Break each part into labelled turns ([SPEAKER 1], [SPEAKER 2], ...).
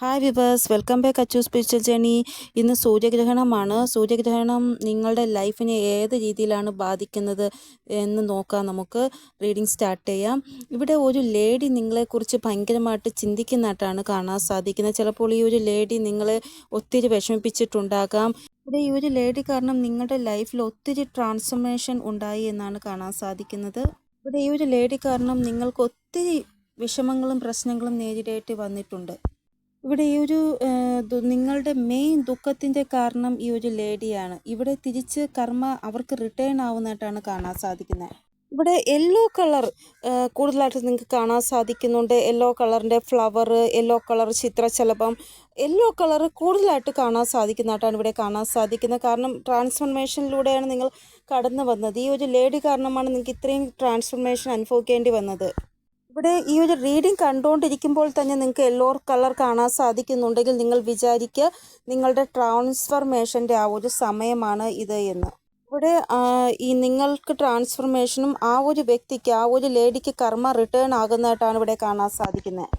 [SPEAKER 1] Hi viewers welcome back Achu spiritual journey ഇന്ന് സൂര്യഗ്രഹണമാണ്. സൂര്യഗ്രഹണം നിങ്ങളുടെ ലൈഫിനെ ഏത് രീതിയിലാണ് ബാധിക്കുന്നത് എന്ന് നോക്കാം നമുക്ക്. റീഡിംഗ് സ്റ്റാർട്ട് ചെയ്യാം. ഇവിടെ ഒരു ലേഡി നിങ്ങളെക്കുറിച്ച് ഭയങ്കരമായിട്ട് ചിന്തിക്കുന്നതായിട്ടാണ് കാണാൻ സാധിക്കുന്നത്. ചിലപ്പോൾ ഈ ഒരു ലേഡി നിങ്ങളെ ഒത്തിരി വിഷമിപ്പിച്ചിട്ടുണ്ടാകാം. ഇവിടെ ഈ ഒരു ലേഡി കാരണം നിങ്ങളുടെ ലൈഫിൽ ഒത്തിരി ട്രാൻസ്ഫോർമേഷൻ ഉണ്ടായി എന്നാണ് കാണാൻ സാധിക്കുന്നത്. ഇവിടെ ഈ ഒരു ലേഡി കാരണം നിങ്ങൾക്ക് ഒത്തിരി വിഷമങ്ങളും പ്രശ്നങ്ങളും നേരിടേണ്ടി വന്നിട്ടുണ്ട്. ഇവിടെ ഈ ഒരു നിങ്ങളുടെ മെയിൻ ദുഃഖത്തിന്റെ കാരണം ഈ ഒരു ലേഡിയാണ് ഇവിടെ തിരിച്ച് കർമ്മ അവർക്ക് റിട്ടേൺ ആവുന്നതായിട്ടാണ് കാണാൻ സാധിക്കുന്നത്. ഇവിടെ യെല്ലോ കളർ കൂടുതലായിട്ട് നിങ്ങൾക്ക് കാണാൻ സാധിക്കുന്നുണ്ട്. യെല്ലോ കളറിന്റെ ഫ്ലവർ യെല്ലോ കളർ ചിത്രശലഭം യെല്ലോ കളർ കൂടുതലായിട്ട് കാണാൻ സാധിക്കുന്നതായിട്ടാണ് ഇവിടെ കാണാൻ സാധിക്കുന്നത്. കാരണം ട്രാൻസ്ഫോർമേഷനിലൂടെയാണ് നിങ്ങൾ കടന്നു വന്നത്. ഈ ഒരു ലേഡി കാരണമാണ് നിങ്ങൾക്ക് ഇത്രയും ട്രാൻസ്ഫോർമേഷൻ അനുഭവിക്കേണ്ടി വന്നത്. ഇവിടെ ഈ ഒരു റീഡിംഗ് കണ്ടുകൊണ്ടിരിക്കുമ്പോൾ തന്നെ നിങ്ങൾക്ക് യെല്ലോ കളർ കാണാൻ സാധിക്കുന്നുണ്ടെങ്കിൽ നിങ്ങൾ വിചാരിക്കുക നിങ്ങളുടെ ട്രാൻസ്ഫർമേഷന്റെ ആ ഒരു സമയമാണ് ഇത് എന്ന്. ഇവിടെ ഈ നിങ്ങൾക്ക് ട്രാൻസ്ഫർമേഷനും ആ ഒരു വ്യക്തിക്ക് ആ ഒരു ലേഡിക്ക് കർമ്മ റിട്ടേൺ ആകുന്നതായിട്ടാണ് ഇവിടെ കാണാൻ സാധിക്കുന്നത്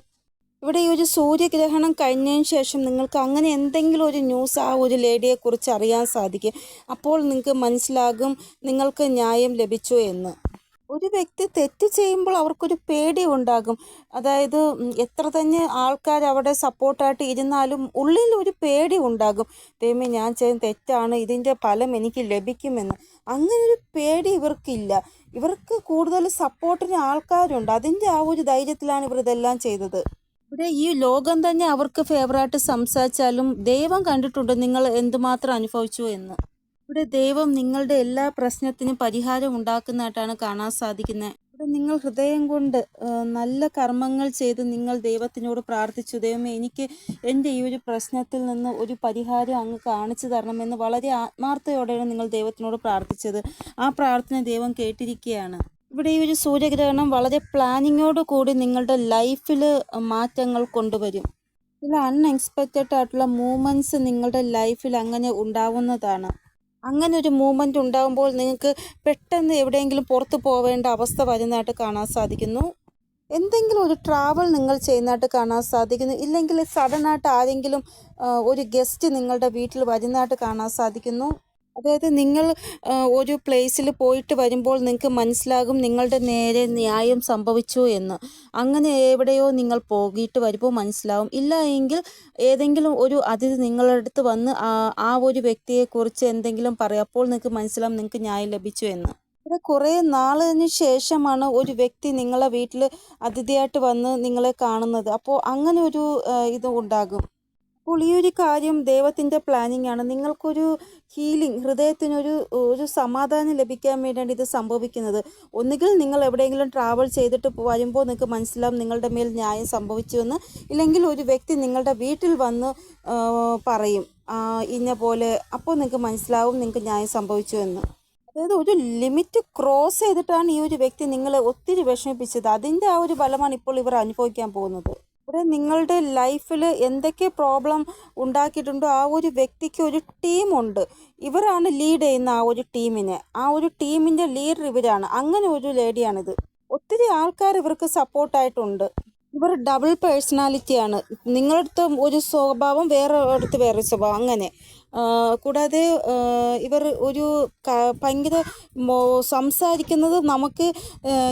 [SPEAKER 1] ഇവിടെ ഈ ഒരു സൂര്യഗ്രഹണം കഴിഞ്ഞതിന് ശേഷം നിങ്ങൾക്ക് അങ്ങനെ എന്തെങ്കിലും ഒരു ന്യൂസ് ആ ഒരു ലേഡിയെക്കുറിച്ച് അറിയാൻ സാധിക്കും. അപ്പോൾ നിങ്ങൾക്ക് മനസ്സിലാകും നിങ്ങൾക്ക് ന്യായം ലഭിച്ചു എന്ന്. ഒരു വ്യക്തി തെറ്റ് ചെയ്യുമ്പോൾ അവർക്കൊരു പേടി ഉണ്ടാകും. അതായത് എത്ര തന്നെ ആൾക്കാർ അവിടെ സപ്പോർട്ടായിട്ട് ഇരുന്നാലും ഉള്ളിൽ ഒരു പേടി ഉണ്ടാകും. ദൈവമേ ഞാൻ ചെയ്യുന്ന തെറ്റാണ് ഇതിന്റെ ഫലം എനിക്ക് ലഭിക്കുമെന്ന്. അങ്ങനെ ഒരു പേടി ഇവർക്കില്ല. ഇവർക്ക് കൂടുതൽ സപ്പോർട്ടിന് ആൾക്കാരുണ്ട്. അതിന്റെ ആ ഒരു ധൈര്യത്തിലാണ് ഇവർ ഇതെല്ലാം ചെയ്തത്. ഇവിടെ ഈ ലോകം തന്നെ അവർക്ക് ഫേവറായിട്ട് സംസാരിച്ചാലും ദൈവം കണ്ടിട്ടുണ്ട് നിങ്ങൾ എന്തുമാത്രം അനുഭവിച്ചു എന്ന്. ഇവിടെ ദൈവം നിങ്ങളുടെ എല്ലാ പ്രശ്നത്തിനും പരിഹാരം ഉണ്ടാക്കുന്നതായിട്ടാണ് കാണാൻ സാധിക്കുന്നത്. ഇവിടെ നിങ്ങൾ ഹൃദയം കൊണ്ട് നല്ല കർമ്മങ്ങൾ ചെയ്ത് നിങ്ങൾ ദൈവത്തിനോട് പ്രാർത്ഥിച്ചു. ദൈവമേ എനിക്ക് എന്റെ ഈ ഒരു പ്രശ്നത്തിൽ നിന്ന് ഒരു പരിഹാരം അങ്ങ് കാണിച്ചു തരണമെന്ന് വളരെ ആത്മാർത്ഥയോടെയാണ് നിങ്ങൾ ദൈവത്തിനോട് പ്രാർത്ഥിച്ചത്. ആ പ്രാർത്ഥന ദൈവം കേട്ടിരിക്കുകയാണ്. ഇവിടെ ഈ ഒരു സൂര്യഗ്രഹണം വളരെ പ്ലാനിങ്ങോട് കൂടി നിങ്ങളുടെ ലൈഫിൽ മാറ്റങ്ങൾ കൊണ്ടുവരും. ചില അൺഎക്സ്പെക്റ്റഡ് ആയിട്ടുള്ള മൂമെന്റ്സ് നിങ്ങളുടെ ലൈഫിൽ അങ്ങനെ ഉണ്ടാവുന്നതാണ്. അങ്ങനെ ഒരു മൂവ്മെന്റ് ഉണ്ടാകുമ്പോൾ നിങ്ങൾക്ക് പെട്ടെന്ന് എവിടെയെങ്കിലും പുറത്ത് പോവേണ്ട അവസ്ഥ വരുന്നതായിട്ട് കാണാൻ സാധിക്കുന്നു. എന്തെങ്കിലും ഒരു ട്രാവൽ നിങ്ങൾ ചെയ്യുന്നതായിട്ട് കാണാൻ സാധിക്കുന്നു. ഇല്ലെങ്കിൽ സഡനായിട്ട് ആരെങ്കിലും ഒരു ഗസ്റ്റ് നിങ്ങളുടെ വീട്ടിൽ വരുന്നതായിട്ട് കാണാൻ സാധിക്കുന്നു. അതായത് നിങ്ങൾ ഒരു പ്ലേസിൽ പോയിട്ട് വരുമ്പോൾ നിങ്ങൾക്ക് മനസ്സിലാകും നിങ്ങളുടെ നേരെ ന്യായം സംഭവിച്ചു എന്ന്. അങ്ങനെ എവിടെയോ നിങ്ങൾ പോകിയിട്ട് വരുമ്പോൾ മനസ്സിലാവും. ഇല്ല എങ്കിൽ ഏതെങ്കിലും ഒരു അതിഥി നിങ്ങളുടെ അടുത്ത് വന്ന് ആ ഒരു വ്യക്തിയെക്കുറിച്ച് എന്തെങ്കിലും പറയും. അപ്പോൾ നിങ്ങൾക്ക് മനസ്സിലാവും നിങ്ങൾക്ക് ന്യായം ലഭിച്ചു എന്ന്. ഇവിടെ കുറേ നാളിന് ശേഷമാണ് ഒരു വ്യക്തി നിങ്ങളെ വീട്ടിൽ അതിഥിയായിട്ട് വന്ന് നിങ്ങളെ കാണുന്നത്. അപ്പോൾ അങ്ങനെ ഒരു ഇത് ഉണ്ടാകും. അപ്പോൾ ഈ ഒരു കാര്യം ദൈവത്തിന്റെ പ്ലാനിങ് ആണ്. നിങ്ങൾക്കൊരു ഹീലിംഗ് ഹൃദയത്തിനൊരു ഒരു സമാധാനം ലഭിക്കാൻ വേണ്ടിയാണ് ഇത് സംഭവിക്കുന്നത്. ഒന്നുകിൽ നിങ്ങൾ എവിടെയെങ്കിലും ട്രാവൽ ചെയ്തിട്ട് വരുമ്പോൾ നിങ്ങൾക്ക് മനസ്സിലാവും നിങ്ങളുടെ മേൽ ന്യായം സംഭവിച്ചുവെന്ന് ഇല്ലെങ്കിൽ ഒരു വ്യക്തി നിങ്ങളുടെ വീട്ടിൽ വന്ന് പറയും ഇന്ന പോലെ അപ്പോൾ നിങ്ങൾക്ക് മനസ്സിലാവും നിങ്ങൾക്ക് ന്യായം സംഭവിച്ചു എന്ന്. അതായത് ഒരു ലിമിറ്റ് ക്രോസ് ചെയ്തിട്ടാണ് ഈ ഒരു വ്യക്തി നിങ്ങളെ ഒത്തിരി വിഷമിപ്പിച്ചത്. അതിന്റെ ആ ഒരു ഫലമാണ് ഇപ്പോൾ ഇവർ അനുഭവിക്കാൻ പോകുന്നത്. ഇവിടെ നിങ്ങളുടെ ലൈഫിൽ എന്തൊക്കെ പ്രോബ്ലം ഉണ്ടാക്കിയിട്ടുണ്ടോ? ആ ഒരു വ്യക്തിക്ക് ഒരു ടീമുണ്ട്. ഇവരാണ് ലീഡ് ചെയ്യുന്ന ആ ഒരു ടീമിനെ. ആ ഒരു ടീമിന്റെ ലീഡർ ഇവരാണ്. അങ്ങനെ ഒരു ലേഡിയാണിത്. ഒത്തിരി ആൾക്കാർ ഇവർക്ക് സപ്പോർട്ടായിട്ടുണ്ട്. ഇവർ ഡബിൾ പേഴ്സണാലിറ്റിയാണ്. നിങ്ങളടുത്ത് ഒരു സ്വഭാവം വേറെ അടുത്ത് വേറെ സ്വഭാവം. അങ്ങനെ. കൂടാതെ ഇവർ ഒരു ഭയങ്കര സംസാരിക്കുന്നത് നമുക്ക്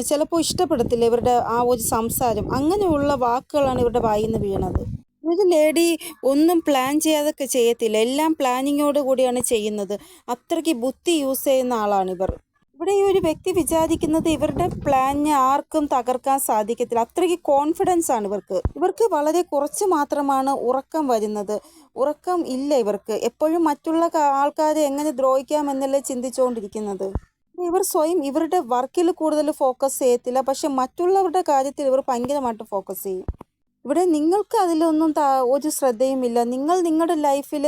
[SPEAKER 1] ചിലപ്പോൾ ഇഷ്ടപ്പെടത്തില്ല ഇവരുടെ ആ ഒരു സംസാരം. അങ്ങനെയുള്ള വാക്കുകളാണ് ഇവരുടെ വായിൽ നിന്ന് വീണത്. ഒരു ലേഡി ഒന്നും പ്ലാൻ ചെയ്യാതൊക്കെ ചെയ്യത്തില്ല. എല്ലാം പ്ലാനിങ്ങോട് കൂടിയാണ് ചെയ്യുന്നത്. അത്രയ്ക്ക് ബുദ്ധി യൂസ് ചെയ്യുന്ന ആളാണിവർ. ഇവിടെ ഈ ഒരു വ്യക്തി വിചാരിക്കുന്നത് ഇവരുടെ പ്ലാനിനെ ആർക്കും തകർക്കാൻ സാധിക്കത്തില്ല. അത്രയ്ക്ക് കോൺഫിഡൻസ് ആണ് ഇവർക്ക്. ഇവർക്ക് വളരെ കുറച്ച് മാത്രമാണ് ഉറക്കം വരുന്നത്. ഉറക്കം ഇല്ല ഇവർക്ക്. എപ്പോഴും മറ്റുള്ള ആൾക്കാരെ എങ്ങനെ ദ്രോഹിക്കാം എന്നല്ലേ ചിന്തിച്ചുകൊണ്ടിരിക്കുന്നത്. ഇവർ സ്വയം ഇവരുടെ വർക്കിൽ കൂടുതൽ ഫോക്കസ് ചെയ്യത്തില്ല. പക്ഷെ മറ്റുള്ളവരുടെ കാര്യത്തിൽ ഇവർ ഭയങ്കരമായിട്ട് ഫോക്കസ് ചെയ്യും. ഇവിടെ നിങ്ങൾക്ക് അതിലൊന്നും ഒരു ശ്രദ്ധയുമില്ല നിങ്ങൾ നിങ്ങളുടെ ലൈഫിൽ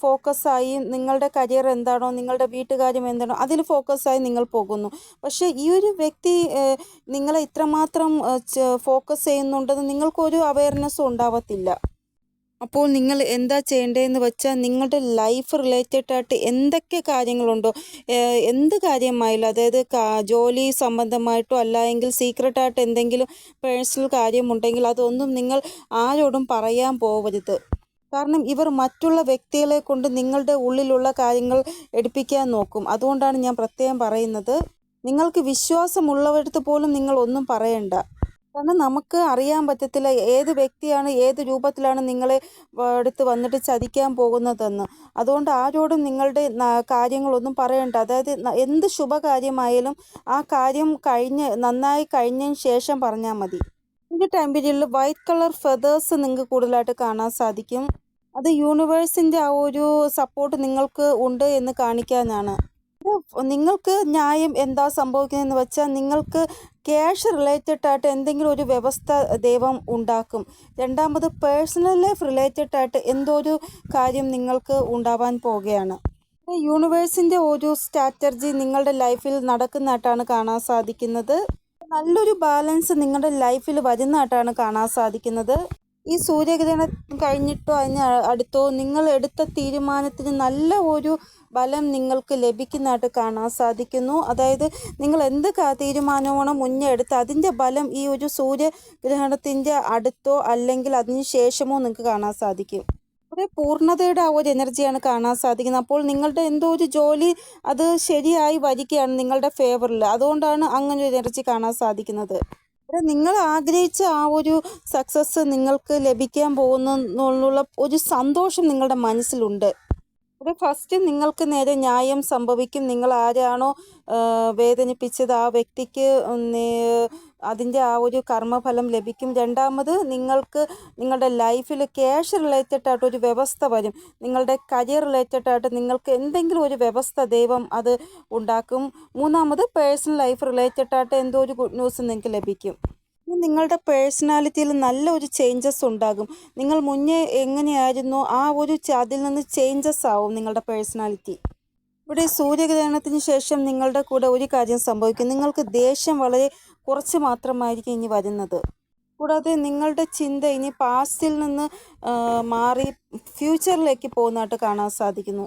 [SPEAKER 1] ഫോക്കസായി നിങ്ങളുടെ കരിയർ എന്താണോ നിങ്ങളുടെ വീട്ടുകാര്യം എന്താണോ അതിൽ ഫോക്കസായി നിങ്ങൾ പോകുന്നു. പക്ഷേ ഈ ഒരു വ്യക്തി നിങ്ങളെ ഇത്രമാത്രം ഫോക്കസ് ചെയ്യുന്നുണ്ടെന്ന് നിങ്ങൾക്കൊരു അവയർനെസ്സും ഉണ്ടാവത്തില്ല. അപ്പോൾ നിങ്ങൾ എന്താ ചെയ്യേണ്ടതെന്ന് വെച്ചാൽ നിങ്ങളുടെ ലൈഫ് റിലേറ്റഡ് ആയിട്ട് എന്തൊക്കെ കാര്യങ്ങളുണ്ടോ എന്ത് കാര്യമായാലും അതായത് ജോലി സംബന്ധമായിട്ടോ അല്ലെങ്കിൽ സീക്രട്ടായിട്ട് എന്തെങ്കിലും പേഴ്സണൽ കാര്യമുണ്ടെങ്കിൽ അതൊന്നും നിങ്ങൾ ആരോടും പറയാൻ പോവരുത്. കാരണം ഇവർ മറ്റുള്ള വ്യക്തികളെ കൊണ്ട് നിങ്ങളുടെ ഉള്ളിലുള്ള കാര്യങ്ങൾ എടുപ്പിക്കാൻ നോക്കും. അതുകൊണ്ടാണ് ഞാൻ പ്രത്യേകം പറയുന്നത്. നിങ്ങൾക്ക് വിശ്വാസമുള്ളവരടുത്ത് പോലും നിങ്ങൾ ഒന്നും പറയണ്ട. കാരണം നമുക്ക് അറിയാൻ പറ്റത്തില്ല ഏത് വ്യക്തിയാണ് ഏത് രൂപത്തിലാണ് നിങ്ങളെ അടുത്ത് വന്നിട്ട് ചതിക്കാൻ പോകുന്നതെന്ന്. അതുകൊണ്ട് ആരോടും നിങ്ങളുടെ കാര്യങ്ങളൊന്നും പറയണ്ട. അതായത് എന്ത് ശുഭകാര്യമായാലും ആ കാര്യം കഴിഞ്ഞ് നന്നായി കഴിഞ്ഞതിന് ശേഷം പറഞ്ഞാൽ മതി. ഈ ടൈം പീരീഡിൽ വൈറ്റ് കളർ ഫെതേഴ്സ് നിങ്ങൾക്ക് കൂടുതലായിട്ട് കാണാൻ സാധിക്കും. അത് യൂണിവേഴ്സിന്റെ ആ ഒരു സപ്പോർട്ട് നിങ്ങൾക്ക് ഉണ്ട് എന്ന് കാണിക്കാനാണ്. നിങ്ങൾക്ക് ന്യായം എന്താ സംഭവിക്കുന്നതെന്ന് വെച്ചാൽ നിങ്ങൾക്ക് ക്യാഷ് റിലേറ്റഡ് ആയിട്ട് എന്തെങ്കിലും ഒരു വ്യവസ്ഥ ദൈവം ഉണ്ടാക്കും. രണ്ടാമത് പേഴ്സണൽ ലൈഫ് റിലേറ്റഡ് ആയിട്ട് എന്തോ ഒരു കാര്യം നിങ്ങൾക്ക് ഉണ്ടാവാൻ പോവുകയാണ്. യൂണിവേഴ്സിന്റെ ഒരു സ്ട്രാറ്റജി നിങ്ങളുടെ ലൈഫിൽ നടക്കുന്നതായിട്ടാണ് കാണാൻ സാധിക്കുന്നത്. നല്ലൊരു ബാലൻസ് നിങ്ങളുടെ ലൈഫിൽ വരുന്നതായിട്ടാണ് കാണാൻ സാധിക്കുന്നത്. ഈ സൂര്യഗ്രഹണം കഴിഞ്ഞിട്ടോ അതിന് അടുത്തോ നിങ്ങൾ എടുത്ത തീരുമാനത്തിന് നല്ല ഒരു ബലം നിങ്ങൾക്ക് ലഭിക്കുന്നതായിട്ട് കാണാൻ സാധിക്കുന്നു. അതായത് നിങ്ങൾ എന്ത് തീരുമാനമാണോ മുന്നേ എടുത്ത് അതിന്റെ ബലം ഈ ഒരു സൂര്യഗ്രഹണത്തിന്റെ അടുത്തോ അല്ലെങ്കിൽ അതിന് ശേഷമോ നിങ്ങൾക്ക് കാണാൻ സാധിക്കും. കുറേ പൂർണതയുടെ ആ ഒരു എനർജിയാണ് കാണാൻ സാധിക്കുന്നത്. അപ്പോൾ നിങ്ങളുടെ എന്തോ ഒരു ജോലി അത് ശരിയായി വരികയാണ് നിങ്ങളുടെ ഫേവറിൽ അതുകൊണ്ടാണ് അങ്ങനെ ഒരു എനർജി കാണാൻ സാധിക്കുന്നത്. നിങ്ങൾ ആഗ്രഹിച്ച ആ ഒരു സക്സസ് നിങ്ങൾക്ക് ലഭിക്കാൻ പോകുന്നുള്ള ഒരു സന്തോഷം നിങ്ങളുടെ മനസ്സിലുണ്ട്. ഇവിടെ ഫസ്റ്റ് നിങ്ങൾക്ക് നേരെ ന്യായം സംഭവിക്കും. നിങ്ങൾ ആരാണോ വേദനിപ്പിച്ചത് ആ വ്യക്തിക്ക് അതിന്റെ ആ ഒരു കർമ്മഫലം ലഭിക്കും. രണ്ടാമത് നിങ്ങൾക്ക് നിങ്ങളുടെ ലൈഫിൽ ക്യാഷ് റിലേറ്റഡ് ആയിട്ട് ഒരു വ്യവസ്ഥ വരും. നിങ്ങളുടെ കരിയർ റിലേറ്റഡ് ആയിട്ട് നിങ്ങൾക്ക് എന്തെങ്കിലും ഒരു വ്യവസ്ഥ ദൈവം അത് ഉണ്ടാക്കും. മൂന്നാമത് പേഴ്സണൽ ലൈഫ് റിലേറ്റഡ് ആയിട്ട് എന്തോ ഒരു ഗുഡ് ന്യൂസ് നിങ്ങൾക്ക് ലഭിക്കും. നിങ്ങളുടെ പേഴ്സണാലിറ്റിയിൽ നല്ല ഒരു ചേഞ്ചസ് ഉണ്ടാകും. നിങ്ങൾ മുന്നേ എങ്ങനെയായിരുന്നു ആ ഒരു അതിൽ നിന്ന് ചേഞ്ചസ് ആവും നിങ്ങളുടെ പേഴ്സണാലിറ്റി ഇവിടെ സൂര്യഗ്രഹണത്തിന് ശേഷം നിങ്ങളുടെ കൂടെ ഒരു കാര്യം സംഭവിക്കും. നിങ്ങൾക്ക് ദേഷ്യം വളരെ കുറച്ച് മാത്രമായിരിക്കും ഇനി വരുന്നത്. കൂടാതെ നിങ്ങളുടെ ചിന്ത ഇനി പാസ്റ്റിൽ നിന്ന് മാറി ഫ്യൂച്ചറിലേക്ക് പോകുന്നതായിട്ട് കാണാൻ സാധിക്കുന്നു.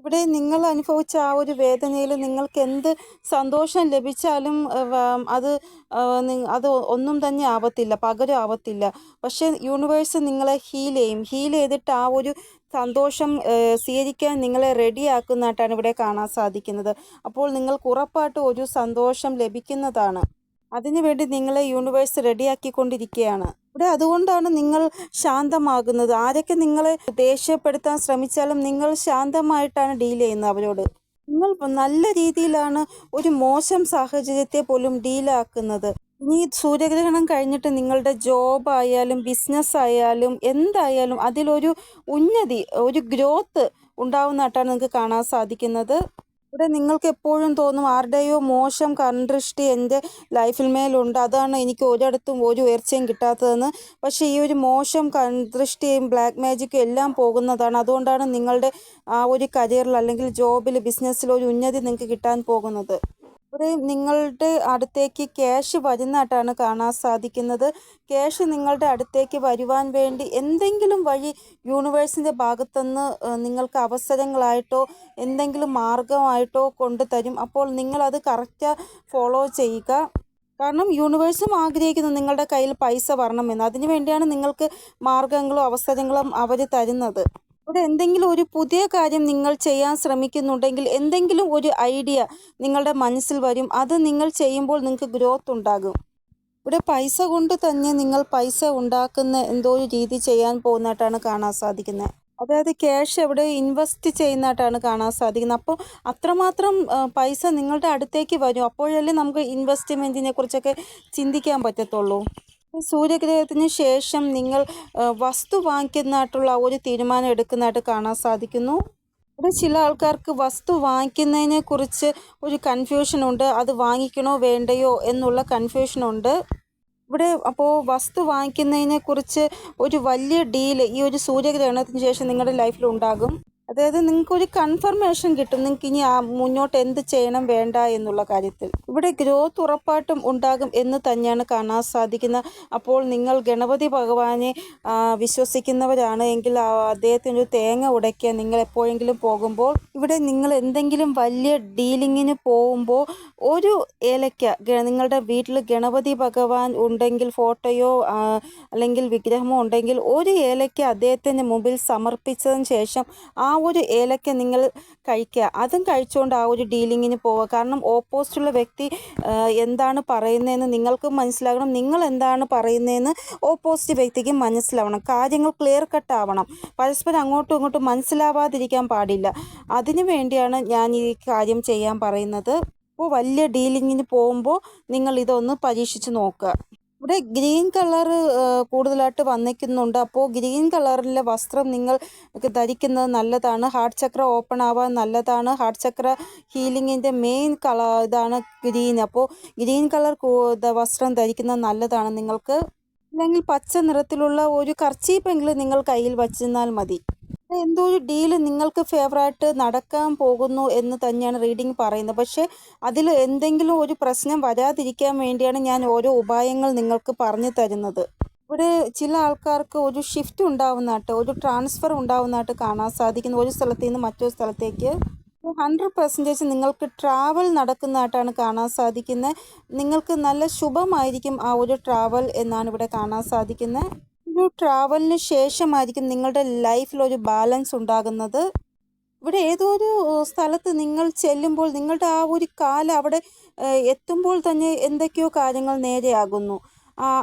[SPEAKER 1] ഇവിടെ നിങ്ങൾ അനുഭവിച്ച ആ ഒരു വേദനയിൽ നിങ്ങൾക്ക് എന്ത് സന്തോഷം ലഭിച്ചാലും അത് അത് ഒന്നും തന്നെ ആവത്തില്ല പകരം ആവത്തില്ല. പക്ഷേ യൂണിവേഴ്സ് നിങ്ങളെ ഹീൽ ചെയ്യും. ഹീൽ ചെയ്തിട്ട് ആ ഒരു സന്തോഷം സ്വീകരിക്കാൻ നിങ്ങളെ റെഡിയാക്കുന്നതായിട്ടാണ് ഇവിടെ കാണാൻ സാധിക്കുന്നത്. അപ്പോൾ നിങ്ങൾക്ക് ഉറപ്പായിട്ട് ഒരു സന്തോഷം ലഭിക്കുന്നതാണ്. അതിനുവേണ്ടി നിങ്ങളെ യൂണിവേഴ്സ് റെഡിയാക്കിക്കൊണ്ടിരിക്കുകയാണ് ഇവിടെ അതുകൊണ്ടാണ് നിങ്ങൾ ശാന്തമാകുന്നത്. ആരൊക്കെ നിങ്ങളെ ദേഷ്യപ്പെടുത്താൻ ശ്രമിച്ചാലും നിങ്ങൾ ശാന്തമായിട്ടാണ് ഡീൽ ചെയ്യുന്നത് അവരോട്. നിങ്ങൾ നല്ല രീതിയിലാണ് ഒരു മോശം സാഹചര്യത്തെ പോലും ഡീലാക്കുന്നത് ഇനി സൂര്യഗ്രഹണം കഴിഞ്ഞിട്ട് നിങ്ങളുടെ ജോബ് ആയാലും ബിസിനസ് ആയാലും എന്തായാലും അതിലൊരു ഉന്നതി ഒരു ഗ്രോത്ത് ഉണ്ടാവുന്നതായിട്ടാണ് നിങ്ങൾക്ക് കാണാൻ സാധിക്കുന്നത്. ഇവിടെ നിങ്ങൾക്ക് എപ്പോഴും തോന്നും ആരുടെയോ മോശം കൺദൃഷ്ടി എന്റെ ലൈഫിൽ മേലുണ്ട്. അതാണ് എനിക്ക് ഒരിടത്തും ഒരു ഉയർച്ചയും കിട്ടാത്തതെന്ന്. പക്ഷേ ഈ ഒരു മോശം കൺദൃഷ്ടിയും ബ്ലാക്ക് മാജിക്കും എല്ലാം പോകുന്നതാണ്. അതുകൊണ്ടാണ് നിങ്ങളുടെ ആ ഒരു കരിയറിൽ അല്ലെങ്കിൽ ജോബിൽ ബിസിനസ്സിൽ ഒരു ഉന്നതി നിങ്ങൾക്ക് കിട്ടാൻ പോകുന്നത്. ഇവിടെ നിങ്ങളുടെ അടുത്തേക്ക് ക്യാഷ് വരുന്നതായിട്ടാണ് കാണാൻ സാധിക്കുന്നത്. ക്യാഷ് നിങ്ങളുടെ അടുത്തേക്ക് വരുവാൻ വേണ്ടി എന്തെങ്കിലും വഴി യൂണിവേഴ്സിന്റെ ഭാഗത്തുനിന്ന് നിങ്ങൾക്ക് അവസരങ്ങളായിട്ടോ എന്തെങ്കിലും മാർഗമായിട്ടോ കൊണ്ടുതരും. അപ്പോൾ നിങ്ങളത് കറക്റ്റ് ഫോളോ ചെയ്യുക. കാരണം യൂണിവേഴ്സും ആഗ്രഹിക്കുന്നു നിങ്ങളുടെ കയ്യിൽ പൈസ വരണമെന്ന്. അതിനു വേണ്ടിയാണ് നിങ്ങൾക്ക് മാർഗങ്ങളും അവസരങ്ങളും അവർ തരുന്നത്. ഇവിടെ എന്തെങ്കിലും ഒരു പുതിയ കാര്യം നിങ്ങൾ ചെയ്യാൻ ശ്രമിക്കുന്നുണ്ടെങ്കിൽ എന്തെങ്കിലും ഒരു ഐഡിയ നിങ്ങളുടെ മനസ്സിൽ വരും. അത് നിങ്ങൾ ചെയ്യുമ്പോൾ നിങ്ങൾക്ക് ഗ്രോത്ത് ഉണ്ടാകും. ഇവിടെ പൈസ കൊണ്ട് തന്നെ നിങ്ങൾ പൈസ ഉണ്ടാക്കുന്ന എന്തോ ഒരു രീതി ചെയ്യാൻ പോകുന്നതായിട്ടാണ് കാണാൻ സാധിക്കുന്നത്. അതായത് ക്യാഷ് എവിടെ ഇൻവെസ്റ്റ് ചെയ്യുന്നതായിട്ടാണ് കാണാൻ സാധിക്കുന്നത്. അപ്പോൾ അത്രമാത്രം പൈസ നിങ്ങളുടെ അടുത്തേക്ക് വരും. അപ്പോഴല്ലേ നമുക്ക് ഇൻവെസ്റ്റ്മെന്റിനെ കുറിച്ചൊക്കെ ചിന്തിക്കാൻ പറ്റത്തുള്ളൂ. സൂര്യഗ്രഹത്തിന് ശേഷം നിങ്ങൾ വസ്തു വാങ്ങിക്കുന്നതായിട്ടുള്ള ഒരു തീരുമാനം എടുക്കുന്നതായിട്ട് കാണാൻ സാധിക്കുന്നു. ഇവിടെ ചില ആൾക്കാർക്ക് വസ്തു വാങ്ങിക്കുന്നതിനെ കുറിച്ച് ഒരു കൺഫ്യൂഷൻ ഉണ്ട്. അത് വാങ്ങിക്കണോ വേണ്ടയോ എന്നുള്ള കൺഫ്യൂഷൻ ഉണ്ട്. ഇവിടെ അപ്പോൾ വസ്തു വാങ്ങിക്കുന്നതിനെ കുറിച്ച് ഒരു വലിയ ഡീൽ ഈ ഒരു സൂര്യഗ്രഹണത്തിന് ശേഷം നിങ്ങളുടെ ലൈഫിൽ ഉണ്ടാകും. അതായത് നിങ്ങൾക്ക് ഒരു കൺഫർമേഷൻ കിട്ടും. നിങ്ങൾക്ക് ഇനി ആ മുന്നോട്ട് എന്ത് ചെയ്യണം വേണ്ട എന്നുള്ള കാര്യത്തിൽ. ഇവിടെ ഗ്രോത്ത് ഉറപ്പായിട്ടും ഉണ്ടാകും എന്ന് തന്നെയാണ് കാണാൻ സാധിക്കുന്നത്. അപ്പോൾ നിങ്ങൾ ഗണപതി ഭഗവാനെ വിശ്വസിക്കുന്നവരാണ് എങ്കിൽ അദ്ദേഹത്തിന് ഒരു തേങ്ങ ഉടയ്ക്കുക നിങ്ങൾ എപ്പോഴെങ്കിലും പോകുമ്പോൾ ഇവിടെ നിങ്ങൾ എന്തെങ്കിലും വലിയ ഡീലിങ്ങിന് പോകുമ്പോൾ ഒരു ഏലയ്ക്ക നിങ്ങളുടെ വീട്ടിൽ ഗണപതി ഭഗവാൻ ഉണ്ടെങ്കിൽ ഫോട്ടോയോ അല്ലെങ്കിൽ വിഗ്രഹമോ ഉണ്ടെങ്കിൽ ഒരു ഏലയ്ക്ക അദ്ദേഹത്തിന് മുമ്പിൽ സമർപ്പിച്ചതിന് ശേഷം ആ ഒരു ഏലക്ക നിങ്ങൾ കഴിക്കുക. അതും കഴിച്ചുകൊണ്ട് ആ ഒരു ഡീലിങ്ങിന് പോവുക. കാരണം ഓപ്പോസിറ്റുള്ള വ്യക്തി എന്താണ് പറയുന്നതെന്ന് നിങ്ങൾക്ക് മനസ്സിലാകണം. നിങ്ങൾ എന്താണ് പറയുന്നതെന്ന് ഓപ്പോസിറ്റ് വ്യക്തിക്ക് മനസ്സിലാവണം. കാര്യങ്ങൾ ക്ലിയർ കട്ട് ആവണം. പരസ്പരം അങ്ങോട്ടും ഇങ്ങോട്ടും മനസ്സിലാവാതിരിക്കാൻ പാടില്ല. അതിനു വേണ്ടിയാണ് ഞാൻ ഈ കാര്യം ചെയ്യാൻ പറയുന്നത്. അപ്പോൾ വലിയ ഡീലിങ്ങിന് പോകുമ്പോൾ നിങ്ങൾ ഇതൊന്ന് പരീക്ഷിച്ച് നോക്കുക. ഇവിടെ ഗ്രീൻ കളർ കൂടുതലായിട്ട് വന്നിക്കുന്നുണ്ട്. അപ്പോൾ ഗ്രീൻ കളറിലെ വസ്ത്രം നിങ്ങൾ ധരിക്കുന്നത് നല്ലതാണ്. ഹാർട്ട് ചക്ര ഓപ്പൺ ആവാൻ നല്ലതാണ്. ഹാർട്ട് ചക്ര ഹീലിങ്ങിന്റെ മെയിൻ കളർ ഇതാണ് ഗ്രീൻ. അപ്പോൾ ഗ്രീൻ കളർ വസ്ത്രം ധരിക്കുന്നത് നല്ലതാണ് നിങ്ങൾക്ക്. അല്ലെങ്കിൽ പച്ച നിറത്തിലുള്ള ഒരു കർച്ചീപ്പെങ്കിലും നിങ്ങൾ കയ്യിൽ വച്ചിരുന്നാൽ മതി. എന്തോ ഒരു ഡീൽ നിങ്ങൾക്ക് ഫേവറായിട്ട് നടക്കാൻ പോകുന്നു എന്ന് തന്നെയാണ് റീഡിംഗ് പറയുന്നത്. പക്ഷേ അതിൽ എന്തെങ്കിലും ഒരു പ്രശ്നം വരാതിരിക്കാൻ വേണ്ടിയാണ് ഞാൻ ഓരോ ഉപായങ്ങൾ നിങ്ങൾക്ക് പറഞ്ഞു തരുന്നത്. ഇവിടെ ചില ആൾക്കാർക്ക് ഒരു ഷിഫ്റ്റ് ഉണ്ടാവുന്നതായിട്ട് ഒരു ട്രാൻസ്ഫർ ഉണ്ടാവുന്നതായിട്ട് കാണാൻ സാധിക്കുന്നു. ഒരു സ്ഥലത്ത് നിന്ന് മറ്റൊരു സ്ഥലത്തേക്ക്. ഹൺഡ്രഡ് പെർസെന്റേജ് നിങ്ങൾക്ക് ട്രാവൽ നടക്കുന്നതായിട്ടാണ് കാണാൻ സാധിക്കുന്നത്. നിങ്ങൾക്ക് നല്ല ശുഭമായിരിക്കും ആ ഒരു ട്രാവൽ എന്നാണ് ഇവിടെ കാണാൻ സാധിക്കുന്നത്. ഒരു ട്രാവലിന് ശേഷമായിരിക്കും നിങ്ങളുടെ ലൈഫിൽ ഒരു ബാലൻസ് ഉണ്ടാകുന്നത്. ഇവിടെ ഏതോ ഒരു സ്ഥലത്ത് നിങ്ങൾ ചെല്ലുമ്പോൾ നിങ്ങളുടെ ആ ഒരു കാലം അവിടെ എത്തുമ്പോൾ തന്നെ എന്തൊക്കെയോ കാര്യങ്ങൾ നേരെയാകുന്നു.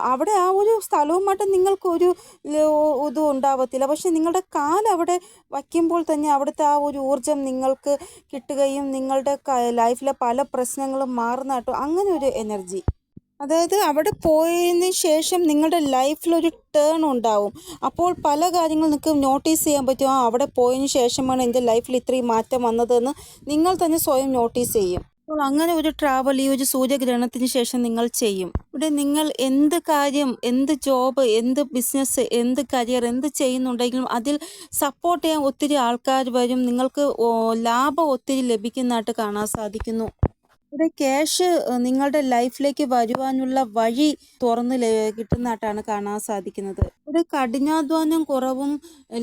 [SPEAKER 1] അവിടെ ആ ഒരു സ്ഥലവുമായിട്ട് നിങ്ങൾക്കൊരു ഇതും ഉണ്ടാവത്തില്ല. പക്ഷെ നിങ്ങളുടെ കാൽ അവിടെ വയ്ക്കുമ്പോൾ തന്നെ അവിടുത്തെ ആ ഒരു ഊർജം നിങ്ങൾക്ക് കിട്ടുകയും നിങ്ങളുടെ ലൈഫിലെ പല പ്രശ്നങ്ങളും മാറുന്നതായിട്ടും അങ്ങനെ ഒരു എനർജി അതായത് അവിടെ പോയതിന് ശേഷം നിങ്ങളുടെ ലൈഫിലൊരു ടേൺ ഉണ്ടാവും. അപ്പോൾ പല കാര്യങ്ങൾ നിങ്ങൾക്ക് നോട്ടീസ് ചെയ്യാൻ പറ്റും. ആ അവിടെ പോയതിന് ശേഷമാണ് എന്റെ ലൈഫിൽ ഇത്രയും മാറ്റം വന്നതെന്ന് നിങ്ങൾ തന്നെ സ്വയം നോട്ടീസ് ചെയ്യും. അപ്പോൾ അങ്ങനെ ഒരു ട്രാവൽ ഈ ഒരു സൂര്യഗ്രഹണത്തിന് ശേഷം നിങ്ങൾ ചെയ്യും. ഇവിടെ നിങ്ങൾ എന്ത് കാര്യം എന്ത് ജോബ് എന്ത് ബിസിനസ് എന്ത് കരിയർ എന്ത് ചെയ്യുന്നുണ്ടെങ്കിലും അതിൽ സപ്പോർട്ട് ചെയ്യാൻ ഒത്തിരി ആൾക്കാർ വരും. നിങ്ങൾക്ക് ലാഭം ഒത്തിരി ലഭിക്കുന്നതായിട്ട് കാണാൻ സാധിക്കുന്നു. ഇവിടെ ക്യാഷ് നിങ്ങളുടെ ലൈഫിലേക്ക് വരുവാനുള്ള വഴി തുറന്ന് കിട്ടുന്നതായിട്ടാണ് കാണാൻ സാധിക്കുന്നത്. ഇവിടെ കഠിനാധ്വാനം കുറവും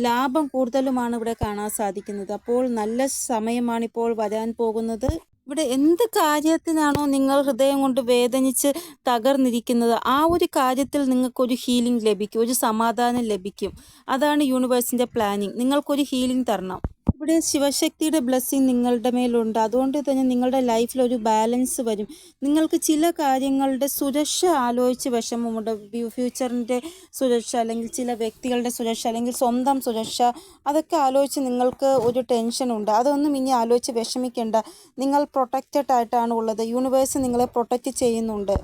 [SPEAKER 1] ലാഭം കൂടുതലുമാണ് ഇവിടെ കാണാൻ സാധിക്കുന്നത്. അപ്പോൾ നല്ല സമയമാണ് ഇപ്പോൾ വരാൻ പോകുന്നത്. ഇവിടെ എന്ത് കാര്യത്തിനാണോ നിങ്ങൾ ഹൃദയം കൊണ്ട് വേദനിച്ച് തകർന്നിരിക്കുന്നത് ആ ഒരു കാര്യത്തിൽ നിങ്ങൾക്കൊരു ഹീലിംഗ് ലഭിക്കും ഒരു സമാധാനം ലഭിക്കും. അതാണ് യൂണിവേഴ്സിന്റെ പ്ലാനിങ് നിങ്ങൾക്കൊരു ഹീലിംഗ് തരണം. ഇവിടെ ശിവശക്തിയുടെ ബ്ലെസ്സിങ് നിങ്ങളുടെ മേലുണ്ട്. അതുകൊണ്ട് തന്നെ നിങ്ങളുടെ ലൈഫിൽ ഒരു ബാലൻസ് വരും. നിങ്ങൾക്ക് ചില കാര്യങ്ങളുടെ സുരക്ഷ ആലോചിച്ച് വിഷമമുണ്ട്. ഫ്യൂച്ചറിന്റെ സുരക്ഷ അല്ലെങ്കിൽ ചില വ്യക്തികളുടെ സുരക്ഷ അല്ലെങ്കിൽ സ്വന്തം സുരക്ഷ അതൊക്കെ ആലോചിച്ച് നിങ്ങൾക്ക് ഒരു ടെൻഷനുണ്ട് അതൊന്നും ഇനി ആലോചിച്ച് വിഷമിക്കേണ്ട. നിങ്ങൾ പ്രൊട്ടക്റ്റഡ് ആയിട്ടാണ് ഉള്ളത്. യൂണിവേഴ്സ് നിങ്ങളെ പ്രൊട്ടക്റ്റ് ചെയ്യുന്നുണ്ട്.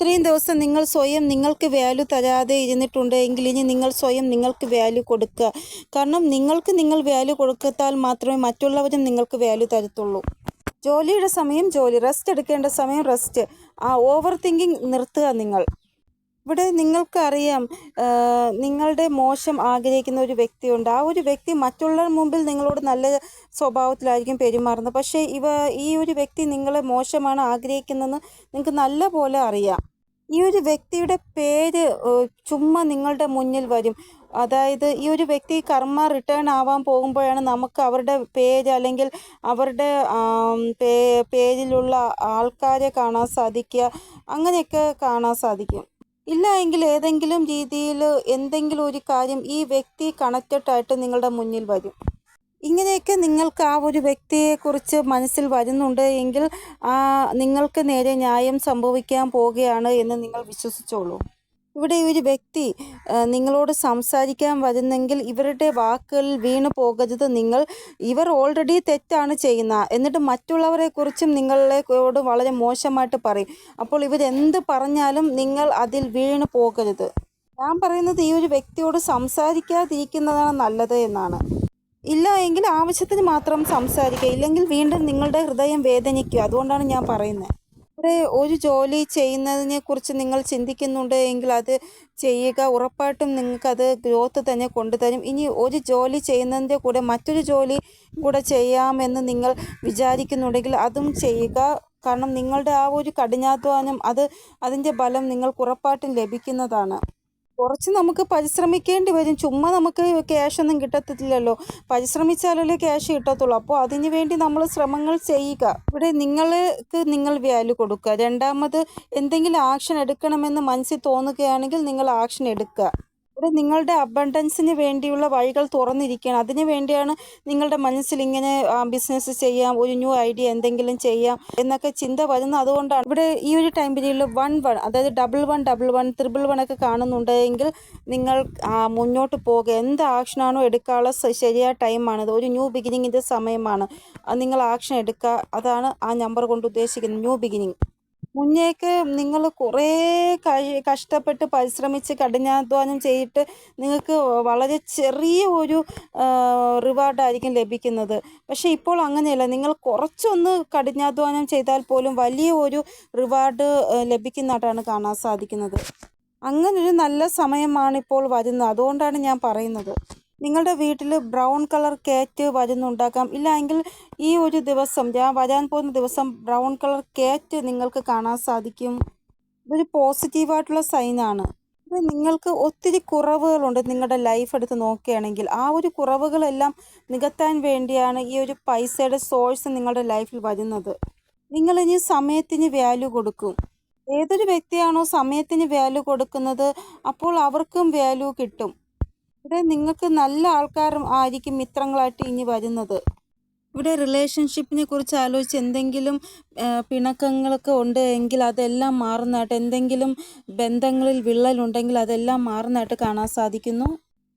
[SPEAKER 1] ഇത്രയും ദിവസം നിങ്ങൾ സ്വയം നിങ്ങൾക്ക് വാല്യൂ തരാതെ ഇരുന്നിട്ടുണ്ട് എങ്കിൽ ഇനി നിങ്ങൾ സ്വയം നിങ്ങൾക്ക് വാല്യൂ കൊടുക്കുക. കാരണം നിങ്ങൾക്ക് നിങ്ങൾ വാല്യൂ കൊടുക്കത്താൽ മാത്രമേ മറ്റുള്ളവരും നിങ്ങൾക്ക് വാല്യൂ തരത്തുള്ളൂ. ജോലിയുടെ സമയം ജോലി. റെസ്റ്റ് എടുക്കേണ്ട സമയം റെസ്റ്റ് ആ ഓവർ തിങ്കിങ് നിർത്തുക നിങ്ങൾ. ഇവിടെ നിങ്ങൾക്കറിയാം നിങ്ങളുടെ മോശം ആഗ്രഹിക്കുന്ന ഒരു വ്യക്തിയുണ്ട്. ആ ഒരു വ്യക്തി മറ്റുള്ളവർ മുമ്പിൽ നിങ്ങളോട് നല്ല സ്വഭാവത്തിലായിരിക്കും പെരുമാറുന്നത്. പക്ഷേ ഇവ ഈ ഒരു വ്യക്തി നിങ്ങളെ മോശമാണ് ആഗ്രഹിക്കുന്നതെന്ന് നിങ്ങൾക്ക് നല്ല പോലെ അറിയാം. ഈ ഒരു വ്യക്തിയുടെ പേര് ചുമ്മാ നിങ്ങളുടെ മുന്നിൽ വരും. അതായത് ഈ ഒരു വ്യക്തി കർമ്മ റിട്ടേൺ ആവാൻ പോകുമ്പോഴാണ് നമുക്ക് അവരുടെ പേര് അല്ലെങ്കിൽ അവരുടെ പേരിലുള്ള ആൾക്കാരെ കാണാൻ സാധിക്കുക. അങ്ങനെയൊക്കെ കാണാൻ സാധിക്കും. ഇല്ല എങ്കിൽ ഏതെങ്കിലും രീതിയിൽ എന്തെങ്കിലും ഒരു കാര്യം ഈ വ്യക്തി കണക്റ്റഡ് ആയിട്ട് നിങ്ങളുടെ മുന്നിൽ വരും. ഇങ്ങനെയൊക്കെ നിങ്ങൾക്ക് ആ ഒരു വ്യക്തിയെക്കുറിച്ച് മനസ്സിൽ വരുന്നുണ്ട് എങ്കിൽ ആ നിങ്ങൾക്ക് നേരെ ന്യായം സംഭവിക്കാൻ പോവുകയാണ് എന്ന് നിങ്ങൾ വിശ്വസിച്ചോളൂ. ഇവിടെ ഒരു വ്യക്തി നിങ്ങളോട് സംസാരിക്കാൻ വരുന്നെങ്കിൽ ഇവരുടെ വാക്കുകളിൽ വീണു പോകരുത്. നിങ്ങൾ ഇവർ ഓൾറെഡി തെറ്റാണ് ചെയ്യുന്നത് എന്നിട്ട് മറ്റുള്ളവരെ കുറിച്ചും നിങ്ങളോട് വളരെ മോശമായിട്ട് പറയും. അപ്പോൾ ഇവരെന്ത് പറഞ്ഞാലും നിങ്ങൾ അതിൽ വീണു പോകരുത്. ഞാൻ പറയുന്നത് ഈ ഒരു വ്യക്തിയോട് സംസാരിക്കാതിരിക്കുന്നതാണ് നല്ലത് എന്നാണ്. ഇല്ല എങ്കിൽ ആവശ്യത്തിന് മാത്രം സംസാരിക്കുക. ഇല്ലെങ്കിൽ വീണ്ടും നിങ്ങളുടെ ഹൃദയം വേദനിക്കുക. അതുകൊണ്ടാണ് ഞാൻ പറയുന്നത്. ഇവിടെ ഒരു ജോലി ചെയ്യുന്നതിനെ കുറിച്ച് നിങ്ങൾ ചിന്തിക്കുന്നുണ്ട് എങ്കിൽ അത് ചെയ്യുക. ഉറപ്പായിട്ടും നിങ്ങൾക്കത് ഗ്രോത്ത് തന്നെ കൊണ്ടുതരും. ഇനി ഒരു ജോലി ചെയ്യുന്നതിന്റെ കൂടെ മറ്റൊരു ജോലി കൂടെ ചെയ്യാമെന്ന് നിങ്ങൾ വിചാരിക്കുന്നുണ്ടെങ്കിൽ അതും ചെയ്യുക. കാരണം നിങ്ങളുടെ ആ ഒരു കഠിനാധ്വാനം അത് അതിന്റെ ഫലം നിങ്ങൾക്ക് ഉറപ്പായിട്ടും ലഭിക്കുന്നതാണ്. കുറച്ച് നമുക്ക് പരിശ്രമിക്കേണ്ടി വരും. ചുമ്മാ നമുക്ക് ക്യാഷ് ഒന്നും കിട്ടത്തില്ലല്ലോ. പരിശ്രമിച്ചാലല്ലേ ക്യാഷ് കിട്ടത്തുള്ളൂ. അപ്പോൾ അതിന് വേണ്ടി നമ്മൾ ശ്രമങ്ങൾ ചെയ്യുക. ഇവിടെ നിങ്ങൾക്ക് നിങ്ങൾ വാല്യൂ കൊടുക്കുക. രണ്ടാമത് എന്തെങ്കിലും ആക്ഷൻ എടുക്കണമെന്ന് മനസ്സിൽ തോന്നുകയാണെങ്കിൽ നിങ്ങൾ ആക്ഷൻ എടുക്കുക. നിങ്ങളുടെ അബണ്ടൻസിന് വേണ്ടിയുള്ള വഴികൾ തുറന്നിരിക്കുകയാണ്. അതിനു വേണ്ടിയാണ് നിങ്ങളുടെ മനസ്സിൽ ഇങ്ങനെ ബിസിനസ് ചെയ്യാം ഒരു ന്യൂ ഐഡിയ എന്തെങ്കിലും ചെയ്യാം എന്നൊക്കെ ചിന്ത വരുന്നത്. അതുകൊണ്ടാണ് ഇവിടെ ഈ ഒരു ടൈം പീരീഡിൽ വൺ വൺ അതായത് double one double one triple one ഒക്കെ കാണുന്നുണ്ടെങ്കിൽ നിങ്ങൾ മുന്നോട്ട് പോകുക. എന്ത് ആക്ഷനാണോ എടുക്കാനുള്ള ശരിയായ ടൈമാണിത് ഒരു ന്യൂ ബിഗിനിങ്ങിന്റെ സമയമാണ്. നിങ്ങൾ ആക്ഷൻ എടുക്കുക. അതാണ് ആ നമ്പർ കൊണ്ട് ഉദ്ദേശിക്കുന്നത് ന്യൂ ബിഗിനിങ് മുന്നേക്ക് നിങ്ങൾ കുറേ കഷ്ടപ്പെട്ട് പരിശ്രമിച്ച് കഠിനാധ്വാനം ചെയ്തിട്ട് നിങ്ങൾക്ക് വളരെ ചെറിയ ഒരു റിവാർഡായിരിക്കും ലഭിക്കുന്നത്. പക്ഷേ ഇപ്പോൾ അങ്ങനെയല്ല. നിങ്ങൾ കുറച്ചൊന്ന് കഠിനാധ്വാനം ചെയ്താൽ പോലും വലിയ ഒരു റിവാർഡ് ലഭിക്കുന്നതായിട്ടാണ് കാണാൻ സാധിക്കുന്നത്. അങ്ങനൊരു നല്ല സമയമാണ് ഇപ്പോൾ വരുന്നത്. അതുകൊണ്ടാണ് ഞാൻ പറയുന്നത്. നിങ്ങളുടെ വീട്ടിൽ ബ്രൗൺ കളർ കേറ്റ് വരുന്നുണ്ടാക്കാം. ഇല്ലെങ്കിൽ ഈ ഒരു ദിവസം ഞാൻ വരാൻ പോകുന്ന ദിവസം ബ്രൗൺ കളർ കേറ്റ് നിങ്ങൾക്ക് കാണാൻ സാധിക്കും. ഇതൊരു പോസിറ്റീവായിട്ടുള്ള സൈനാണ് ഇത് നിങ്ങൾക്ക് ഒത്തിരി കുറവുകളുണ്ട് നിങ്ങളുടെ ലൈഫ് എടുത്ത് നോക്കുകയാണെങ്കിൽ. ആ ഒരു കുറവുകളെല്ലാം നികത്താൻ വേണ്ടിയാണ് ഈ ഒരു പൈസയുടെ സോഴ്സ് നിങ്ങളുടെ ലൈഫിൽ വരുന്നത്. നിങ്ങളിനി സമയത്തിന് വാല്യൂ കൊടുക്കും. ഏതൊരു വ്യക്തിയാണോ സമയത്തിന് വാല്യൂ കൊടുക്കുന്നത് അപ്പോൾ അവർക്കും വാല്യൂ കിട്ടും. ഇവിടെ നിങ്ങൾക്ക് നല്ല ആൾക്കാരും ആയിരിക്കും മിത്രങ്ങളായിട്ട് ഇനി വരുന്നത്. ഇവിടെ റിലേഷൻഷിപ്പിനെ കുറിച്ച് ആലോചിച്ച് എന്തെങ്കിലും പിണക്കങ്ങളൊക്കെ ഉണ്ട് എങ്കിൽ അതെല്ലാം മാറുന്നതായിട്ട് എന്തെങ്കിലും ബന്ധങ്ങളിൽ വിള്ളലുണ്ടെങ്കിൽ അതെല്ലാം മാറുന്നതായിട്ട് കാണാൻ സാധിക്കുന്നു.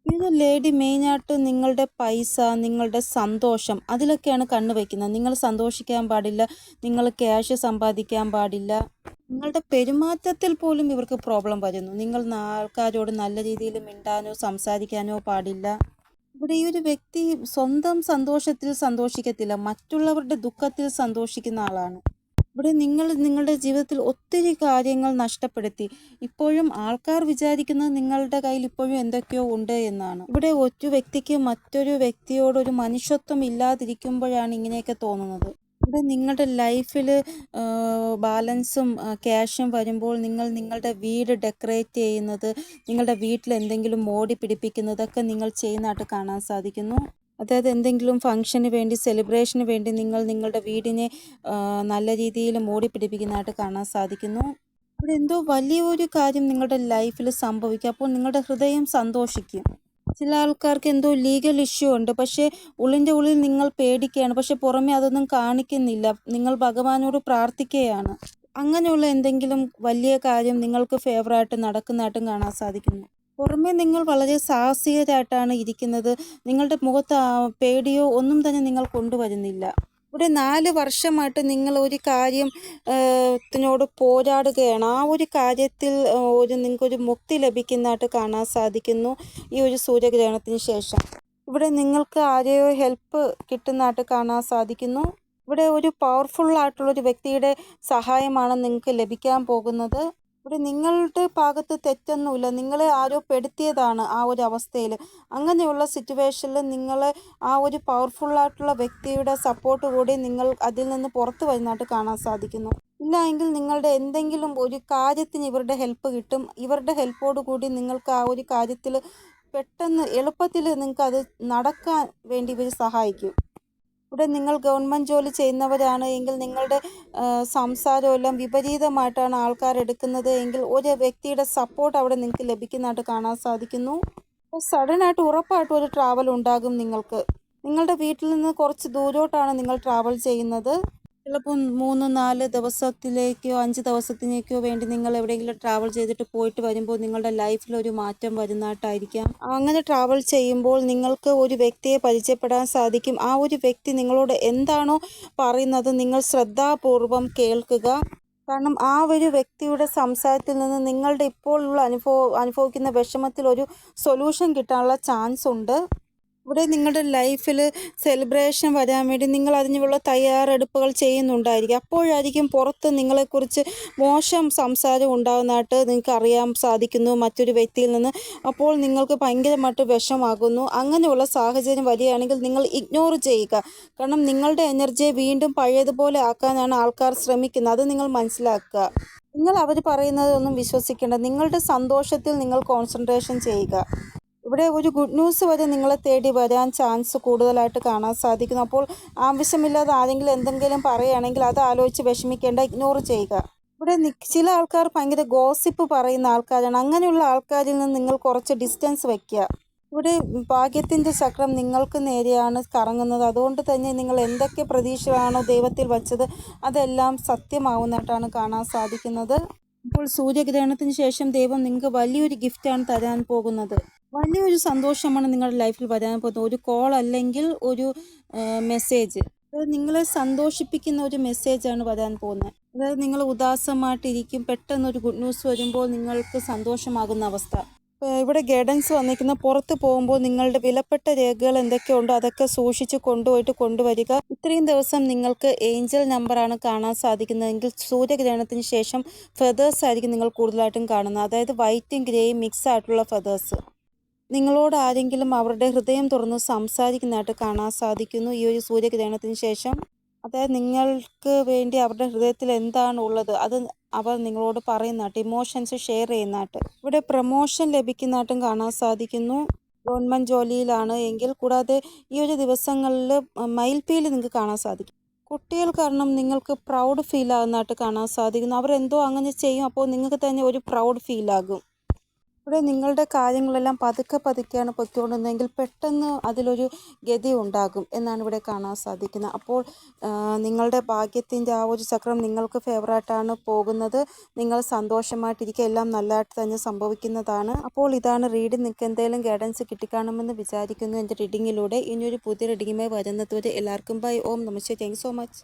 [SPEAKER 1] ഇത് ലേഡി മെയിനായിട്ട് നിങ്ങളുടെ പൈസ നിങ്ങളുടെ സന്തോഷം അതിലൊക്കെയാണ് കണ്ണു വയ്ക്കുന്നത്. നിങ്ങൾ സന്തോഷിക്കാൻ പാടില്ല നിങ്ങൾ ക്യാഷ് സമ്പാദിക്കാൻ പാടില്ല. നിങ്ങളുടെ പെരുമാറ്റത്തിൽ പോലും ഇവർക്ക് പ്രോബ്ലം വരുന്നു. നിങ്ങൾ ആൾക്കാരോട് നല്ല രീതിയിൽ മിണ്ടാനോ സംസാരിക്കാനോ പാടില്ല. ഇവിടെ ഈ ഒരു വ്യക്തി സ്വന്തം സന്തോഷത്തിൽ സന്തോഷിക്കത്തില്ല. മറ്റുള്ളവരുടെ ദുഃഖത്തിൽ സന്തോഷിക്കുന്ന ആളാണ്. ഇവിടെ നിങ്ങൾ നിങ്ങളുടെ ജീവിതത്തിൽ ഒത്തിരി കാര്യങ്ങൾ നഷ്ടപ്പെടുത്തി. ഇപ്പോഴും ആൾക്കാർ വിചാരിക്കുന്നത് നിങ്ങളുടെ കയ്യിൽ ഇപ്പോഴും എന്തൊക്കെയോ ഉണ്ട് എന്നാണ്. ഇവിടെ ഒരു വ്യക്തിക്ക് മറ്റൊരു വ്യക്തിയോട് ഒരു മനുഷ്യത്വം ഇല്ലാതിരിക്കുമ്പോഴാണ് ഇങ്ങനെയൊക്കെ തോന്നുന്നത്. ഇവിടെ നിങ്ങളുടെ ലൈഫിൽ ബാലൻസും ക്യാഷും വരുമ്പോൾ നിങ്ങൾ നിങ്ങളുടെ വീട് ഡെക്കറേറ്റ് ചെയ്യുന്നത് നിങ്ങളുടെ വീട്ടിൽ എന്തെങ്കിലും മോടി പിടിപ്പിക്കുന്നതൊക്കെ നിങ്ങൾ ചെയ്യുന്നതായിട്ട് കാണാൻ സാധിക്കുന്നു. അതായത് എന്തെങ്കിലും ഫംഗ്ഷന് വേണ്ടി സെലിബ്രേഷന് വേണ്ടി നിങ്ങൾ നിങ്ങളുടെ വീടിനെ നല്ല രീതിയിൽ മോടി പിടിപ്പിക്കുന്നതായിട്ട് കാണാൻ സാധിക്കുന്നു. ഇവിടെ എന്തോ വലിയൊരു കാര്യം നിങ്ങളുടെ ലൈഫിൽ സംഭവിക്കും. അപ്പോൾ നിങ്ങളുടെ ഹൃദയം സന്തോഷിക്കും. ചില ആൾക്കാർക്ക് എന്തോ ലീഗൽ ഇഷ്യൂ ഉണ്ട്. പക്ഷേ ഉള്ളിന്റെ ഉള്ളിൽ നിങ്ങൾ പേടിക്കുകയാണ്. പക്ഷെ പുറമെ അതൊന്നും കാണിക്കുന്നില്ല. നിങ്ങൾ ഭഗവാനോട് പ്രാർത്ഥിക്കുകയാണ്. അങ്ങനെയുള്ള എന്തെങ്കിലും വലിയ കാര്യം നിങ്ങൾക്ക് ഫേവറായിട്ട് നടക്കുന്നതായിട്ടും കാണാൻ സാധിക്കുന്നു. പുറമെ നിങ്ങൾ വളരെ സാഹസികരായിട്ടാണ് ഇരിക്കുന്നത്. നിങ്ങളുടെ മുഖത്ത് പേടിയോ ഒന്നും തന്നെ നിങ്ങൾ കൊണ്ടുവരുന്നില്ല. ഇവിടെ നാല് വർഷമായിട്ട് നിങ്ങൾ ഒരു കാര്യം ത്തിനോട് പോരാടുകയാണ്. ആ ഒരു കാര്യത്തിൽ ഒരു നിങ്ങൾക്കൊരു മുക്തി ലഭിക്കുന്നതായിട്ട് കാണാൻ സാധിക്കുന്നു ഈ ഒരു സൂര്യഗ്രഹണത്തിന് ശേഷം. ഇവിടെ നിങ്ങൾക്ക് ആരെയോ ഹെൽപ്പ് കിട്ടുന്നതായിട്ട് കാണാൻ സാധിക്കുന്നു. ഇവിടെ ഒരു പവർഫുൾ ആയിട്ടുള്ള ഒരു വ്യക്തിയുടെ സഹായമാണ് നിങ്ങൾക്ക് ലഭിക്കാൻ പോകുന്നത്. ഇവിടെ നിങ്ങളുടെ ഭാഗത്ത് തെറ്റൊന്നുമില്ല. നിങ്ങളെ ആരോ പെടുത്തിയതാണ് ആ ഒരു അവസ്ഥയിൽ അങ്ങനെയുള്ള സിറ്റുവേഷനിൽ നിങ്ങളെ ആ ഒരു പവർഫുൾ ആയിട്ടുള്ള വ്യക്തിയുടെ സപ്പോർട്ട് കൂടി നിങ്ങൾ അതിൽ നിന്ന് പുറത്തു വരുന്നതായിട്ട് കാണാൻ സാധിക്കുന്നു. ഇല്ല എങ്കിൽ നിങ്ങളുടെ എന്തെങ്കിലും ഒരു കാര്യത്തിന് ഇവരുടെ ഹെൽപ്പ് കിട്ടും. ഇവരുടെ ഹെൽപ്പോട് കൂടി നിങ്ങൾക്ക് ആ ഒരു കാര്യത്തിൽ പെട്ടെന്ന് എളുപ്പത്തിൽ നിങ്ങൾക്ക് അത് നടക്കാൻ വേണ്ടി ഇവർ സഹായിക്കും. ഇവിടെ നിങ്ങൾ ഗവൺമെന്റ് ജോലി ചെയ്യുന്നവരാണ് എങ്കിൽ നിങ്ങളുടെ സംസാരമെല്ലാം വിപരീതമായിട്ടാണ് ആൾക്കാർ എടുക്കുന്നത് എങ്കിൽ ഒരു വ്യക്തിയുടെ സപ്പോർട്ട് അവിടെ നിങ്ങൾക്ക് ലഭിക്കുന്നതായിട്ട് കാണാൻ സാധിക്കുന്നു. സഡനായിട്ട് ഉറപ്പായിട്ടും ഒരു ട്രാവൽ ഉണ്ടാകും നിങ്ങൾക്ക്. നിങ്ങളുടെ വീട്ടിൽ നിന്ന് കുറച്ച് ദൂരോട്ടാണ് നിങ്ങൾ ട്രാവൽ ചെയ്യുന്നത്. ചിലപ്പോൾ മൂന്ന് നാല് ദിവസത്തിലേക്കോ അഞ്ച് ദിവസത്തിലേക്കോ വേണ്ടി നിങ്ങൾ എവിടെയെങ്കിലും ട്രാവൽ ചെയ്തിട്ട് പോയിട്ട് വരുമ്പോൾ നിങ്ങളുടെ ലൈഫിൽ ഒരു മാറ്റം വരുന്നതായിട്ടായിരിക്കാം. അങ്ങനെ ട്രാവൽ ചെയ്യുമ്പോൾ നിങ്ങൾക്ക് ഒരു വ്യക്തിയെ പരിചയപ്പെടാൻ സാധിക്കും. ആ ഒരു വ്യക്തി നിങ്ങളോട് എന്താണോ പറയുന്നത് നിങ്ങൾ ശ്രദ്ധാപൂർവം കേൾക്കുക. കാരണം ആ ഒരു വ്യക്തിയുടെ സംസാരത്തിൽ നിന്ന് നിങ്ങളുടെ ഇപ്പോഴുള്ള അനുഭവ അനുഭവിക്കുന്ന വിഷമത്തിൽ ഒരു സൊല്യൂഷൻ കിട്ടാനുള്ള ചാൻസ് ഉണ്ട്. ഇവിടെ നിങ്ങളുടെ ലൈഫിൽ സെലിബ്രേഷൻ വരാൻ വേണ്ടി നിങ്ങൾ അതിനുള്ള തയ്യാറെടുപ്പുകൾ ചെയ്യുന്നുണ്ടായിരിക്കും. അപ്പോഴായിരിക്കും പുറത്ത് നിങ്ങളെക്കുറിച്ച് മോശം സംസാരം ഉണ്ടാകുന്നതായിട്ട് നിങ്ങൾക്ക് അറിയാൻ സാധിക്കുന്നു. മറ്റൊരു വ്യക്തിയിൽ നിന്ന് അപ്പോൾ നിങ്ങൾക്ക് ഭയങ്കരമായിട്ട് വിഷമാകുന്നു അങ്ങനെയുള്ള സാഹചര്യം വരികയാണെങ്കിൽ നിങ്ങൾ ഇഗ്നോർ ചെയ്യുക. കാരണം നിങ്ങളുടെ എനർജിയെ വീണ്ടും പഴയതുപോലെ ആക്കാനാണ് ആൾക്കാർ ശ്രമിക്കുന്നത്. അത് നിങ്ങൾ മനസ്സിലാക്കുക. നിങ്ങൾ അവർ പറയുന്നതൊന്നും വിശ്വസിക്കേണ്ട. നിങ്ങളുടെ സന്തോഷത്തിൽ നിങ്ങൾ കോൺസെൻട്രേഷൻ ചെയ്യുക. ഇവിടെ ഒരു ഗുഡ് ന്യൂസ് വരെ നിങ്ങളെ തേടി വരാൻ ചാൻസ് കൂടുതലായിട്ട് കാണാൻ സാധിക്കുന്നു. അപ്പോൾ ആവശ്യമില്ലാതെ ആരെങ്കിലും എന്തെങ്കിലും പറയുകയാണെങ്കിൽ അത് ആലോചിച്ച് വിഷമിക്കേണ്ട ഇഗ്നോർ ചെയ്യുക. ഇവിടെ ചില ആൾക്കാർ ഭയങ്കര ഗോസിപ്പ് പറയുന്ന ആൾക്കാരാണ്. അങ്ങനെയുള്ള ആൾക്കാരിൽ നിന്ന് നിങ്ങൾ കുറച്ച് ഡിസ്റ്റൻസ് വയ്ക്കുക ഇവിടെ ഭാഗ്യത്തിന്റെ ചക്രം നിങ്ങൾക്ക് നേരെയാണ് കറങ്ങുന്നത്. അതുകൊണ്ട് തന്നെ നിങ്ങൾ എന്തൊക്കെ പ്രതീക്ഷകളാണോ ദൈവത്തിൽ വച്ചത് അതെല്ലാം സത്യമാവുന്നതായിട്ടാണ് കാണാൻ സാധിക്കുന്നത്. ഇപ്പോൾ സൂര്യഗ്രഹണത്തിന് ശേഷം ദൈവം നിങ്ങൾക്ക് വലിയൊരു ഗിഫ്റ്റാണ് തരാൻ പോകുന്നത്. വലിയൊരു സന്തോഷമാണ് നിങ്ങളുടെ ലൈഫിൽ വരാൻ പോകുന്നത്. ഒരു കോൾ അല്ലെങ്കിൽ ഒരു മെസ്സേജ് അതായത് നിങ്ങളെ സന്തോഷിപ്പിക്കുന്ന ഒരു മെസ്സേജാണ് വരാൻ പോകുന്നത്. അതായത് നിങ്ങൾ ഉദാസമായിട്ടിരിക്കും. പെട്ടെന്ന് ഒരു ഗുഡ് ന്യൂസ് വരുമ്പോൾ നിങ്ങൾക്ക് സന്തോഷമാകുന്ന അവസ്ഥ. ഇവിടെ ഗൈഡൻസ് വന്നിരിക്കുന്ന പുറത്ത് പോകുമ്പോൾ നിങ്ങളുടെ വിലപ്പെട്ട രേഖകൾ എന്തൊക്കെയുണ്ടോ അതൊക്കെ സൂക്ഷിച്ച് കൊണ്ടുപോയിട്ട് കൊണ്ടുവരിക. ഇത്രയും ദിവസം നിങ്ങൾക്ക് ഏഞ്ചൽ നമ്പറാണ് കാണാൻ സാധിക്കുന്നതെങ്കിൽ സൂര്യഗ്രഹണത്തിന് ശേഷം ഫെതേഴ്സ് ആയിരിക്കും നിങ്ങൾ കൂടുതലായിട്ടും കാണുന്നത്. അതായത് വൈറ്റും ഗ്രേയും മിക്സ് ആയിട്ടുള്ള ഫെതേഴ്സ് നിങ്ങളോട് ആരെങ്കിലും അവരുടെ ഹൃദയം തുറന്ന് സംസാരിക്കുന്നതായിട്ട് കാണാൻ സാധിക്കുന്നു ഈ ഒരു സൂര്യഗ്രഹണത്തിന് ശേഷം. അതായത് നിങ്ങൾക്ക് വേണ്ടി അവരുടെ ഹൃദയത്തിൽ എന്താണ് ഉള്ളത്? അത് അവർ നിങ്ങളോട് പറയുന്നതായിട്ട് ഇമോഷൻസ് ഷെയർ ചെയ്യുന്നതായിട്ട് ഇവിടെ പ്രമോഷൻ ലഭിക്കുന്നതായിട്ടും കാണാൻ സാധിക്കുന്നു. ഗവൺമെന്റ് ജോലിയിലാണ് എങ്കിൽ കൂടാതെ ഈ ഒരു ദിവസങ്ങളിൽ മയിൽപ്പീൽ നിങ്ങൾക്ക് കാണാൻ സാധിക്കും. കുട്ടികൾ കാരണം നിങ്ങൾക്ക് പ്രൗഡ് ഫീൽ ആകുന്നതായിട്ട് കാണാൻ സാധിക്കുന്നു. അവരെന്തോ അങ്ങനെ ചെയ്യും അപ്പോൾ നിങ്ങൾക്ക് തന്നെ ഒരു പ്രൗഡ് ഫീൽ ആകും. ഇവിടെ നിങ്ങളുടെ കാര്യങ്ങളെല്ലാം പതുക്കെ പതുക്കെയാണ് പൊയ്ക്കൊണ്ടിരുന്നതെങ്കിൽ പെട്ടെന്ന് അതിലൊരു ഗതി ഉണ്ടാകും എന്നാണ് ഇവിടെ കാണാൻ സാധിക്കുന്നത്. അപ്പോൾ നിങ്ങളുടെ ഭാഗ്യത്തിന്റെ ആ ഒരു ചക്രം നിങ്ങൾക്ക് ഫേവറായിട്ടാണ് പോകുന്നത്. നിങ്ങൾ സന്തോഷമായിട്ടിരിക്കുക. എല്ലാം നല്ലതായിട്ട് തന്നെ സംഭവിക്കുന്നതാണ്. അപ്പോൾ ഇതാണ് റീഡ് നിങ്ങൾക്ക് എന്തെങ്കിലും ഗൈഡൻസ് കിട്ടിക്കാണുമെന്ന് വിചാരിക്കുന്നു. എന്റെ റീഡിങ്ങിലൂടെ ഇനിയൊരു പുതിയ റീഡിങ്ങുമായി വരുന്നത് വരെ എല്ലാവർക്കും ബൈ ഓം നമസ്തേ താങ്ക് സോ മച്ച്